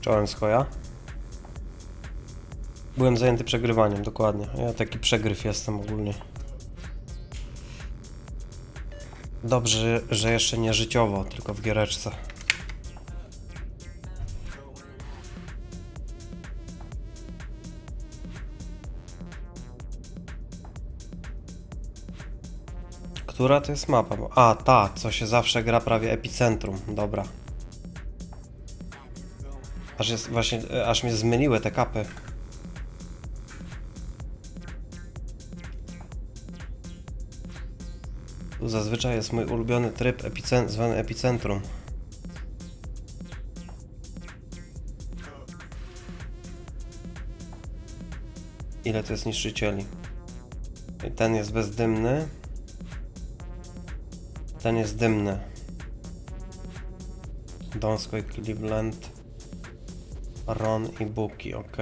Czołem skoja. Byłem zajęty przegrywaniem, dokładnie. Ja taki przegryw jestem ogólnie. Dobrze, że jeszcze nie życiowo, tylko w giereczce. Która to jest mapa? A, ta, co się zawsze gra prawie epicentrum. Dobra. Aż jest właśnie, e, aż mnie zmyliły te kapy. Tu zazwyczaj jest mój ulubiony tryb epicen zwany epicentrum. Ile to jest niszczycieli? Ten jest bezdymny. Ten jest dymny. Donsko i Cleveland. Ron i Buki, ok.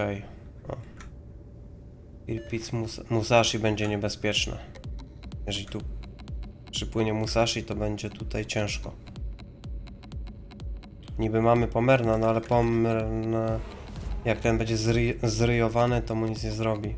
Irpic Mus Musashi będzie niebezpieczne. Jeżeli tu przypłynie Musashi, to będzie tutaj ciężko. Niby mamy Pomerna, no ale Pomern... Jak ten będzie zry zryjowany, to mu nic nie zrobi.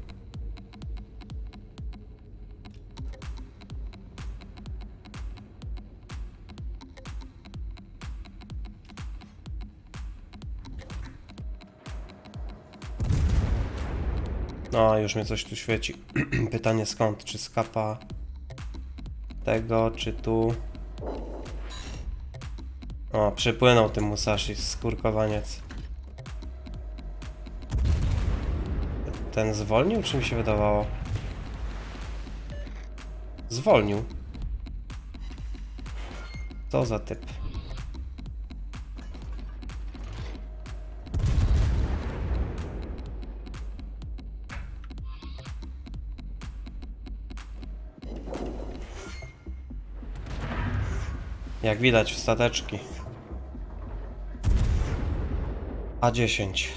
No, już mnie coś tu świeci. Pytanie skąd? Czy z kapa tego, czy tu? O, przypłynął tym Musashi, skurkowaniec. Ten zwolnił, czy mi się wydawało? Zwolnił. Co za typ? Jak widać w stateczki. A10.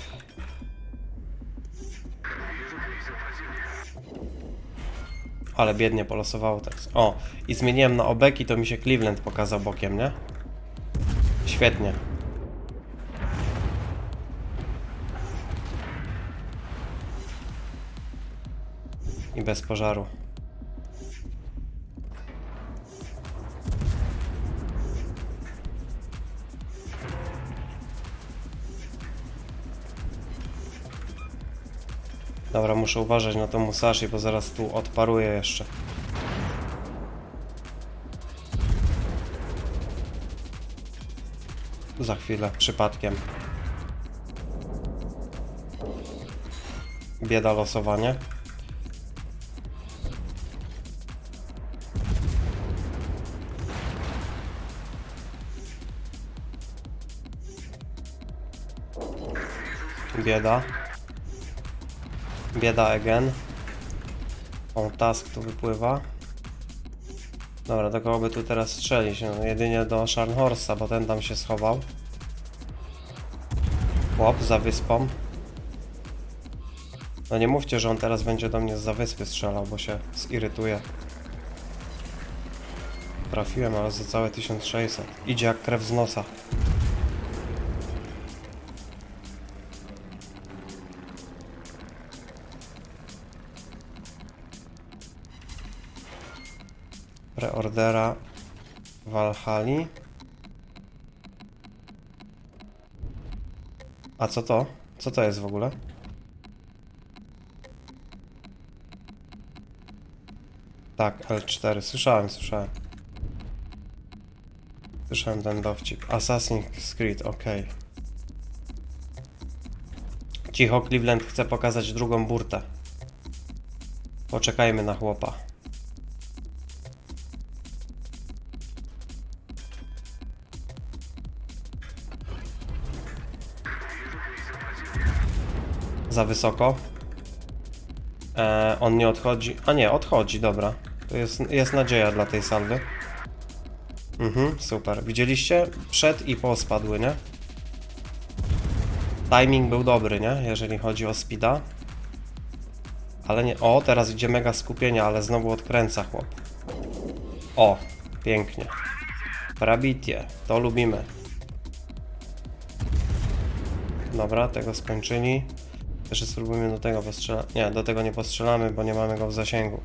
Ale biednie polosowało tak. O, i zmieniłem na obeki, to mi się Cleveland pokazał bokiem, nie? Świetnie. I bez pożaru. Dobra, muszę uważać na to Musashi, bo zaraz tu odparuje jeszcze. Za chwilę, przypadkiem. Bieda losowanie. Bieda. Bieda again. O, task tu wypływa. Dobra, do kogo by tu teraz strzelić? No, jedynie do Scharnhorsta, bo ten tam się schował. Chłop za wyspą. No nie mówcie, że on teraz będzie do mnie za wyspy strzelał, bo się zirytuje. Trafiłem, ale za całe 1600. Idzie jak krew z nosa. Preordera Valhalla. A co to? Co to jest w ogóle? Tak, L4. Słyszałem, słyszałem. Słyszałem ten dowcip. Assassin's Creed, ok. Cicho, Cleveland chce pokazać drugą burtę. Poczekajmy na chłopa. Za wysoko. E, on nie odchodzi. A nie, odchodzi, dobra. To jest, jest nadzieja dla tej salwy. Mhm, super. Widzieliście? Przed i po spadły, nie? Timing był dobry, nie? Jeżeli chodzi o speeda. Ale nie... O, teraz idzie mega skupienie, ale znowu odkręca chłop. O, pięknie. Prabitie, to lubimy. Dobra, tego skończyli. Jeszcze spróbujmy do tego postrzelać. Nie, do tego nie postrzelamy, bo nie mamy go w zasięgu.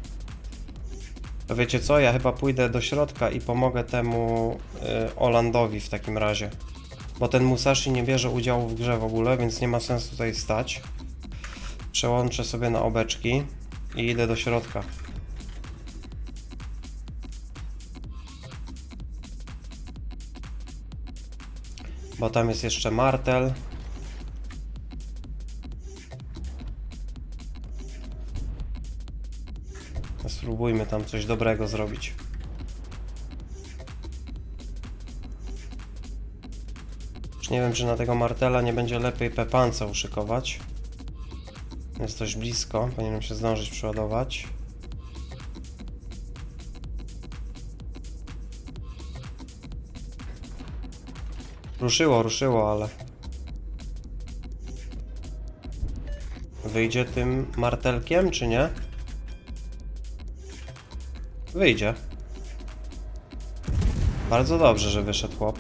To wiecie co? Ja chyba pójdę do środka i pomogę temu y, Olandowi w takim razie. Bo ten Musashi nie bierze udziału w grze w ogóle, więc nie ma sensu tutaj stać. Przełączę sobie na obeczki i idę do środka. Bo tam jest jeszcze martel. Spróbujmy tam coś dobrego zrobić. Już nie wiem, czy na tego martela nie będzie lepiej pepanca uszykować. Jest dość blisko, powinienem się zdążyć przeładować. Ruszyło, ruszyło, ale... Wyjdzie tym martelkiem, czy nie? Wyjdzie. Bardzo dobrze, że wyszedł chłop.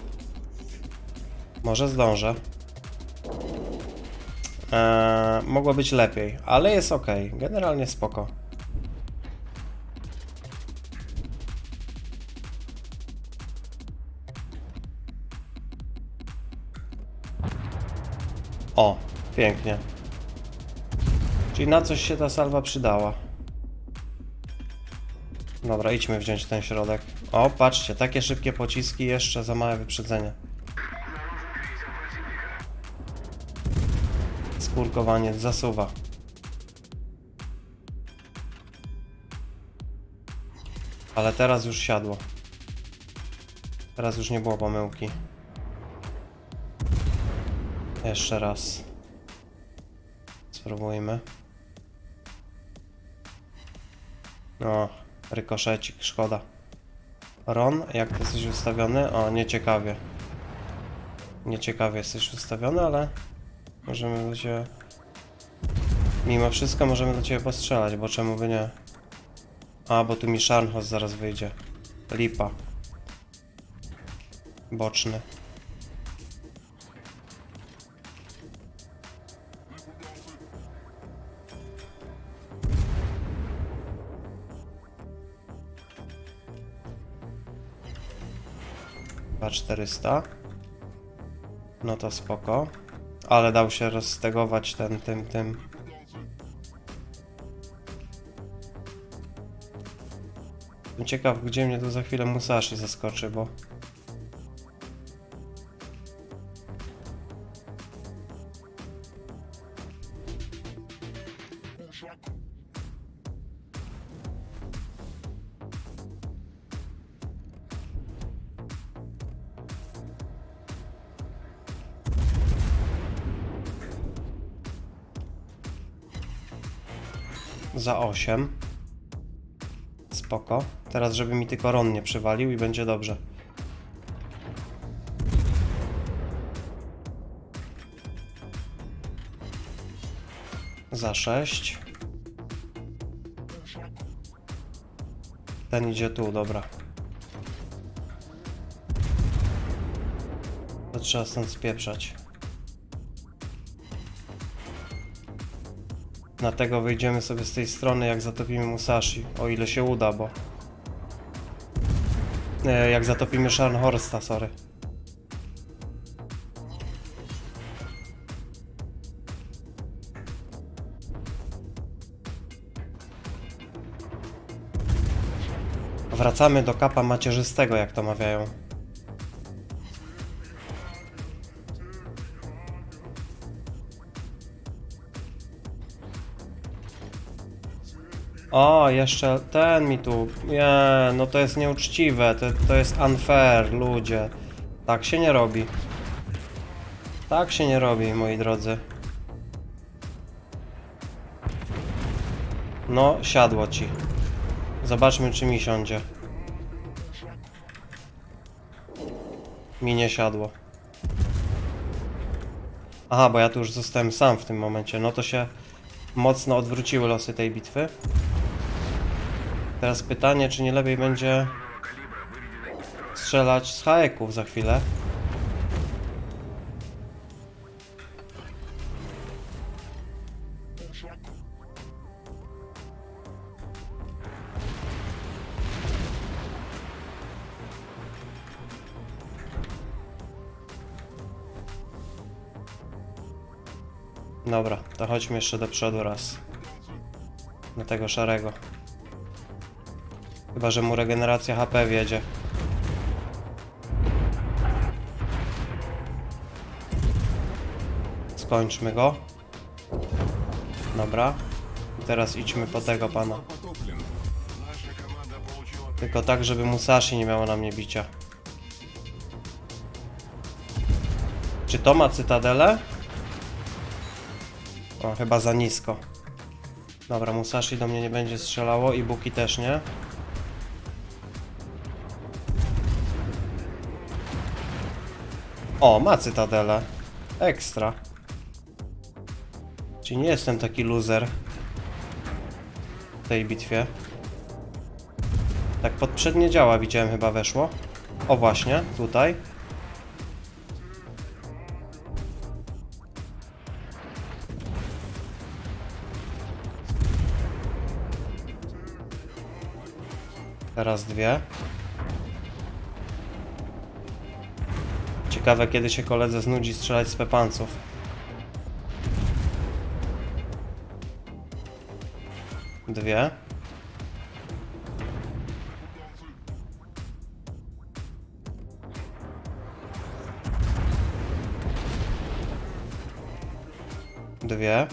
Może zdążę. Eee, mogło być lepiej, ale jest ok. Generalnie spoko. O, pięknie. Czyli na coś się ta salwa przydała. Dobra, idźmy wziąć ten środek. O, patrzcie, takie szybkie pociski, jeszcze za małe wyprzedzenie. Skurkowaniec zasuwa. Ale teraz już siadło. Teraz już nie było pomyłki. Jeszcze raz. Spróbujmy. No, rykoszecik, szkoda. Ron, jak ty jesteś ustawiony? O, nieciekawie. Nieciekawie jesteś ustawiony, ale możemy do ciebie... Mimo wszystko możemy do ciebie postrzelać, bo czemu by nie? A, bo tu mi Scharnhorst zaraz wyjdzie. Lipa. Boczny. Dwa 400. No to spoko. Ale dał się rozstegować ten, tym, tym. Ciekaw, gdzie mnie tu za chwilę Musashi zaskoczy, bo... Za 8. Spoko. Teraz, żeby mi tylko Ron nie przywalił i będzie dobrze. Za 6. Ten idzie tu, dobra. To trzeba stąd spieprzać. Na tego wyjdziemy sobie z tej strony, jak zatopimy Musashi. O ile się uda, bo... E, jak zatopimy Scharnhorsta, sorry. Wracamy do kapa macierzystego, jak to mawiają. O, jeszcze ten mi tu. Nie, no to jest nieuczciwe, to, to jest unfair, ludzie. Tak się nie robi. Tak się nie robi, moi drodzy. No, siadło ci. Zobaczmy, czy mi siądzie. Mi nie siadło. Aha, bo ja tu już zostałem sam w tym momencie. No to się mocno odwróciły losy tej bitwy. Teraz pytanie, czy nie lepiej będzie strzelać z haeków za chwilę. Dobra, to chodźmy jeszcze do przodu raz. Do tego szarego. Chyba, że mu regeneracja HP wiedzie. Skończmy go. Dobra. Teraz idźmy po tego pana. Tylko tak, żeby Musashi nie miało na mnie bicia. Czy to ma cytadelę? O, chyba za nisko. Dobra, Musashi do mnie nie będzie strzelało i Buki też nie. O, ma cytadelę. Ekstra. Czyli nie jestem taki loser w tej bitwie. Tak, pod przednie działa widziałem chyba weszło. O właśnie, tutaj. Teraz dwie. Ciekawe kiedy się koledze znudzi strzelać z pepanców. Dwie. Dwie.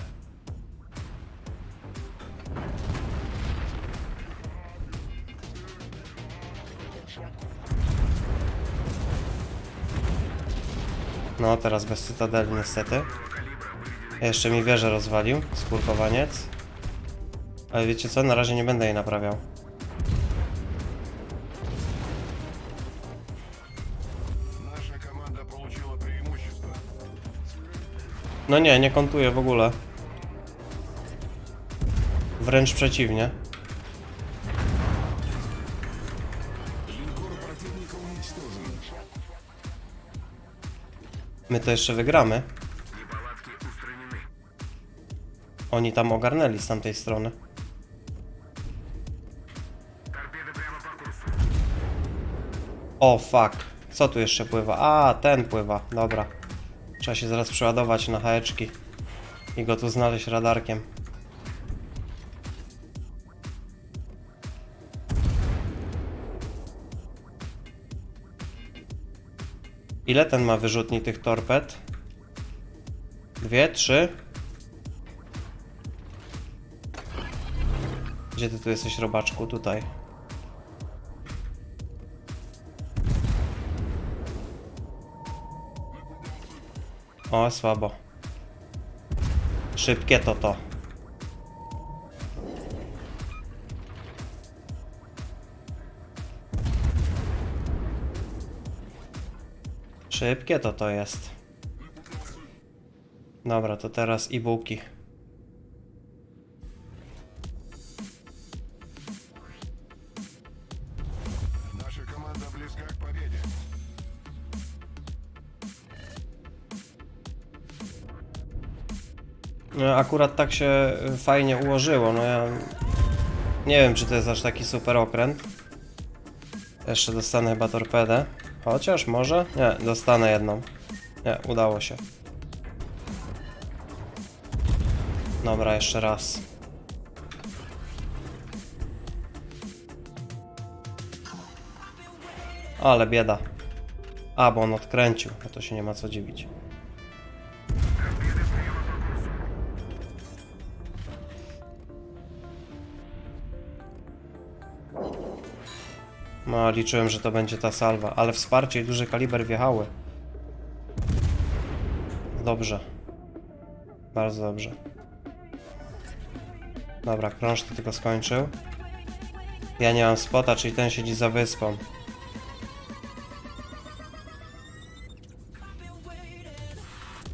No, teraz bez cytadeli niestety. Jeszcze mi wieżę rozwalił, skurkowaniec. Ale wiecie co, na razie nie będę jej naprawiał. No nie, nie kontuję w ogóle. Wręcz przeciwnie. My to jeszcze wygramy. Oni tam ogarnęli z tamtej strony. O, fuck. Co tu jeszcze pływa? A, ten pływa. Dobra. Trzeba się zaraz przeładować na haeczki i go tu znaleźć radarkiem. Ile ten ma wyrzutni tych torped? Dwie, trzy? Gdzie ty tu jesteś, robaczku? Tutaj. O, słabo. Szybkie to to. Szybkie to to jest. Dobra, to teraz i bułki. No, akurat tak się y, fajnie ułożyło. No ja nie wiem, czy to jest aż taki super okręt. Jeszcze dostanę chyba torpedę. Chociaż może? Nie, dostanę jedną. Nie, udało się. Dobra, jeszcze raz. Ale bieda. A, bo on odkręcił. No to się nie ma co dziwić. No, liczyłem, że to będzie ta salwa, ale wsparcie i duży kaliber wjechały. Dobrze. Bardzo dobrze. Dobra, krąż to tylko skończył. Ja nie mam spota, czyli ten siedzi za wyspą.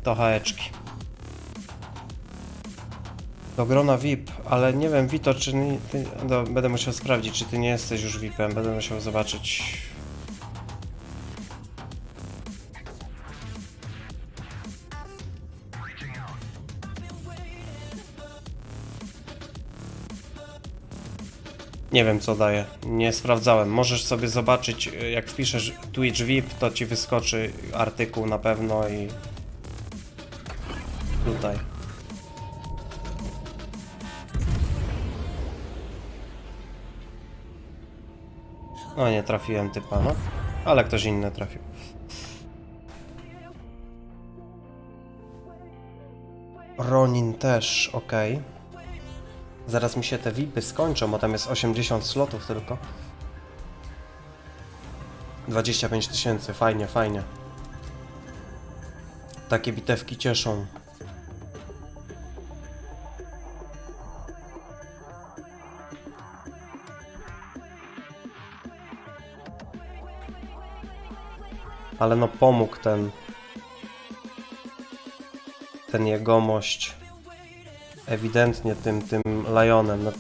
To haeczki. Do grona VIP, ale nie wiem, Vito, czy nie, ty, do, będę musiał sprawdzić, czy ty nie jesteś już VIPem. Będę musiał zobaczyć. Nie wiem co daje, nie sprawdzałem. Możesz sobie zobaczyć, jak wpiszesz Twitch VIP, to ci wyskoczy artykuł na pewno i tutaj. No nie trafiłem typa, no. Ale ktoś inny trafił. Ronin też, ok. Zaraz mi się te VIPy skończą, bo tam jest 80 slotów tylko. 25 tysięcy, fajnie, fajnie. Takie bitewki cieszą. Ale no pomógł ten ten jegomość ewidentnie tym tym Lionem. No,